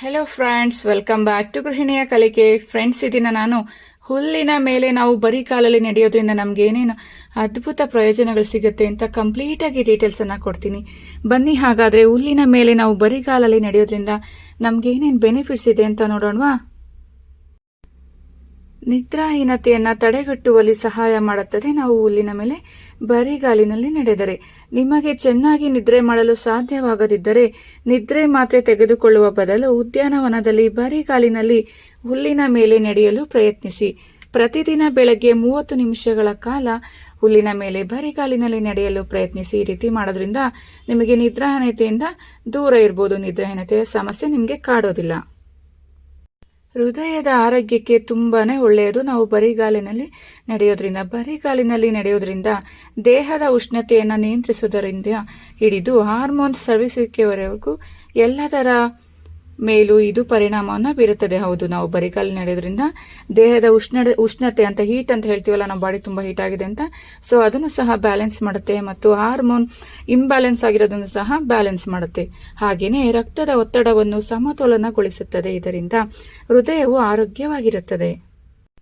Hello friends welcome back to ಗೃಹಿಣಿಯ ಕಲಿಕೆ friends ಇದನ್ನ ನಾನು. ಹುಲ್ಲಿನ ಮೇಲೆ ನಾವು ಬರೀ ಕಾಲಲ್ಲಿ ನಡೆಯೋದ್ರಿಂದ ನಮ್ಗೆ ಏನೇನು ಅದ್ಭುತ ಪ್ರಯೋಜನಗಳು ಸಿಗುತ್ತೆ ಅಂತ ಕಂಪ್ಲೀಟ್ ಆಗಿ ಡೀಟೇಲ್ಸ್ ಅನ್ನ ಕೊಡ್ತೀನಿ. ಬನ್ನಿ, ಹಾಗಾದ್ರೆ ಹುಲ್ಲಿನ ಮೇಲೆ ನಾವು ಬರೀ ಕಾಲಲ್ಲಿ ನಡೆಯೋದ್ರಿಂದ ನಮ್ಗೆ ಏನೇನು ಬೆನಿಫಿಟ್ಸ್ ಇದೆ ಅಂತ ನೋಡೋಣವಾ? ನಿದ್ರಾಹೀನತೆಯನ್ನ ತಡೆಗಟ್ಟುವಲ್ಲಿ ಸಹಾಯ ಮಾಡುತ್ತದೆ. ನಾವು ಹುಲ್ಲಿನ ಮೇಲೆ ಬರಿಗಾಲಿನಲ್ಲಿ ನಡೆದರೆ ನಿಮಗೆ ಚೆನ್ನಾಗಿ ನಿದ್ರೆ ಮಾಡಲು ಸಾಧ್ಯವಾಗದಿದ್ದರೆ ನಿದ್ರೆ ಮಾತ್ರೆ ತೆಗೆದುಕೊಳ್ಳುವ ಬದಲು ಉದ್ಯಾನವನದಲ್ಲಿ ಬರಿಗಾಲಿನಲ್ಲಿ ಹುಲ್ಲಿನ ಮೇಲೆ ನಡೆಯಲು ಪ್ರಯತ್ನಿಸಿ. ಪ್ರತಿದಿನ ಬೆಳಗ್ಗೆ ಮೂವತ್ತು ನಿಮಿಷಗಳ ಕಾಲ ಹುಲ್ಲಿನ ಮೇಲೆ ಬರಿಗಾಲಿನಲ್ಲಿ ನಡೆಯಲು ಪ್ರಯತ್ನಿಸಿ. ಈ ರೀತಿ ಮಾಡೋದ್ರಿಂದ ನಿಮಗೆ ನಿದ್ರಾಹೀನತೆಯಿಂದ ದೂರ ಇರ್ಬೋದು. ನಿದ್ರಾಹೀನತೆಯ ಸಮಸ್ಯೆ ನಿಮಗೆ ಕಾಡೋದಿಲ್ಲ. ಹೃದಯದ ಆರೋಗ್ಯಕ್ಕೆ ತುಂಬಾ ಒಳ್ಳೆಯದು. ನಾವು ಬರಿಗಾಲಿನಲ್ಲಿ ನಡೆಯೋದ್ರಿಂದ ಬರಿಗಾಲಿನಲ್ಲಿ ನಡೆಯೋದ್ರಿಂದ ದೇಹದ ಉಷ್ಣತೆಯನ್ನು ನಿಯಂತ್ರಿಸುವುದರಿಂದ ಹಿಡಿದು ಹಾರ್ಮೋನ್ ಸ್ರವಿಸುವಿಕೆವರೆಗೂ ಎಲ್ಲದರ ಮೇಲೂ ಇದು ಪರಿಣಾಮವನ್ನು ಬೀರುತ್ತದೆ. ಹೌದು, ನಾವು ಬರಿಗಾಲ ನಡೆಯೋದ್ರಿಂದ ದೇಹದ ಉಷ್ಣ ಉಷ್ಣತೆ ಅಂತ ಹೀಟ್ ಅಂತ ಹೇಳ್ತೀವಲ್ಲ, ನಮ್ಮ ಬಾಡಿ ತುಂಬ ಹೀಟ್ ಆಗಿದೆ ಅಂತ. ಸೊ ಅದನ್ನು ಸಹ ಬ್ಯಾಲೆನ್ಸ್ ಮಾಡುತ್ತೆ ಮತ್ತು ಹಾರ್ಮೋನ್ ಇಂಬ್ಯಾಲೆನ್ಸ್ ಆಗಿರೋದನ್ನು ಸಹ ಬ್ಯಾಲೆನ್ಸ್ ಮಾಡುತ್ತೆ. ಹಾಗೆಯೇ ರಕ್ತದ ಒತ್ತಡವನ್ನು ಸಮತೋಲನಗೊಳಿಸುತ್ತದೆ. ಇದರಿಂದ ಹೃದಯವು ಆರೋಗ್ಯವಾಗಿರುತ್ತದೆ.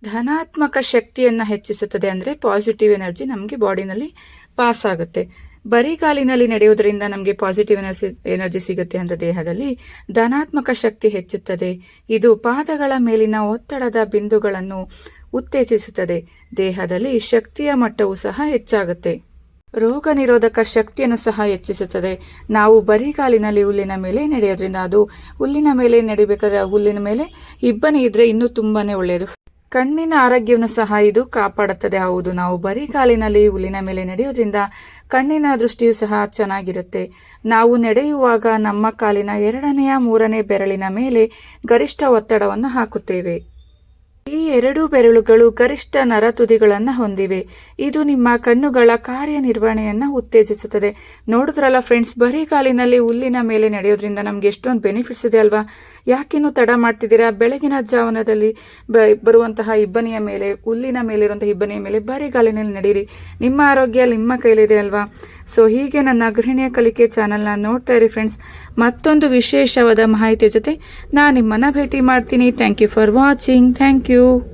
ಧನಾತ್ಮಕ ಶಕ್ತಿಯನ್ನು ಹೆಚ್ಚಿಸುತ್ತದೆ ಅಂದರೆ ಪಾಸಿಟಿವ್ ಎನರ್ಜಿ ನಮಗೆ ಬಾಡಿನಲ್ಲಿ ಪಾಸ್ ಆಗುತ್ತೆ. ಬರಿಗಾಲಿನಲ್ಲಿ ನಡೆಯುವುದರಿಂದ ನಮಗೆ ಪಾಸಿಟಿವ್ ಎನರ್ಜಿ ಎನರ್ಜಿ ಸಿಗುತ್ತೆ ಅಂತ ದೇಹದಲ್ಲಿ ಧನಾತ್ಮಕ ಶಕ್ತಿ ಹೆಚ್ಚುತ್ತದೆ. ಇದು ಪಾದಗಳ ಮೇಲಿನ ಒತ್ತಡದ ಬಿಂದುಗಳನ್ನು ಉತ್ತೇಜಿಸುತ್ತದೆ. ದೇಹದಲ್ಲಿ ಶಕ್ತಿಯ ಮಟ್ಟವು ಸಹ ಹೆಚ್ಚಾಗುತ್ತೆ. ರೋಗ ನಿರೋಧಕ ಶಕ್ತಿಯನ್ನು ಸಹ ಹೆಚ್ಚಿಸುತ್ತದೆ. ನಾವು ಬರಿಗಾಲಿನಲ್ಲಿ ಹುಲ್ಲಿನ ಮೇಲೆ ನಡೆಯೋದ್ರಿಂದ ಅದು ಹುಲ್ಲಿನ ಮೇಲೆ ನಡಿಬೇಕಾದ್ರೆ ಹುಲ್ಲಿನ ಮೇಲೆ ಇಬ್ಬನಿ ಇದ್ರೆ ಇನ್ನೂ ತುಂಬಾನೇ ಒಳ್ಳೆಯದು ಕಣ್ಣಿನ ಆರೋಗ್ಯವನ್ನು ಸಹ ಇದು ಕಾಪಾಡುತ್ತದೆ. ಹೌದು, ನಾವು ಬರೀ ಕಾಲಿನಲ್ಲಿ ಹುಲ್ಲಿನ ಮೇಲೆ ನಡೆಯೋದ್ರಿಂದ ಕಣ್ಣಿನ ದೃಷ್ಟಿಯು ಸಹ ಚೆನ್ನಾಗಿರುತ್ತೆ. ನಾವು ನಡೆಯುವಾಗ ನಮ್ಮ ಕಾಲಿನ ಎರಡನೆಯ, ಮೂರನೇ ಬೆರಳಿನ ಮೇಲೆ ಗರಿಷ್ಠ ಒತ್ತಡವನ್ನು ಹಾಕುತ್ತೇವೆ. ಈ ಎರಡು ಬೆರಳುಗಳು ಗರಿಷ್ಠ ನರತುದಿಗಳನ್ನು ಹೊಂದಿವೆ. ಇದು ನಿಮ್ಮ ಕಣ್ಣುಗಳ ಕಾರ್ಯನಿರ್ವಹಣೆಯನ್ನು ಉತ್ತೇಜಿಸುತ್ತದೆ. ನೋಡಿದ್ರಲ್ಲ ಫ್ರೆಂಡ್ಸ್ ಬರೀ ಕಾಲಿನಲ್ಲಿ ಹುಲ್ಲಿನ ಮೇಲೆ ನಡೆಯೋದ್ರಿಂದ ನಮ್ಗೆ ಎಷ್ಟೊಂದು ಬೆನಿಫಿಟ್ಸ್ ಇದೆ ಅಲ್ವಾ? ಯಾಕಿನ್ನು ತಡ ಮಾಡ್ತಿದ್ದೀರಾ? ಬೆಳಗಿನ ಜಾವನದಲ್ಲಿ ಬರುವಂತಹ ಇಬ್ಬನಿಯ ಮೇಲೆ, ಹುಲ್ಲಿನ ಮೇಲಿರುವಂತಹ ಇಬ್ಬನಿಯ ಮೇಲೆ ಬರೀ ಕಾಲಿನಲ್ಲಿ ನಡೀರಿ ನಿಮ್ಮ ಆರೋಗ್ಯ ನಿಮ್ಮ ಕೈಲಿದೆ ಅಲ್ವಾ? ಸೊ ಹೀಗೆ ನನ್ನ ಗೃಹಿಣಿಯ ಕಲಿಕೆ ಚಾನೆಲ್ನ ನೋಡ್ತಾ ಇರಿ ಫ್ರೆಂಡ್ಸ್ ಮತ್ತೊಂದು ವಿಶೇಷವಾದ ಮಾಹಿತಿಯ ಜೊತೆ ನಾನು ನಿಮ್ಮನ್ನು ಭೇಟಿ ಮಾಡ್ತೀನಿ. Thank you for watching thank you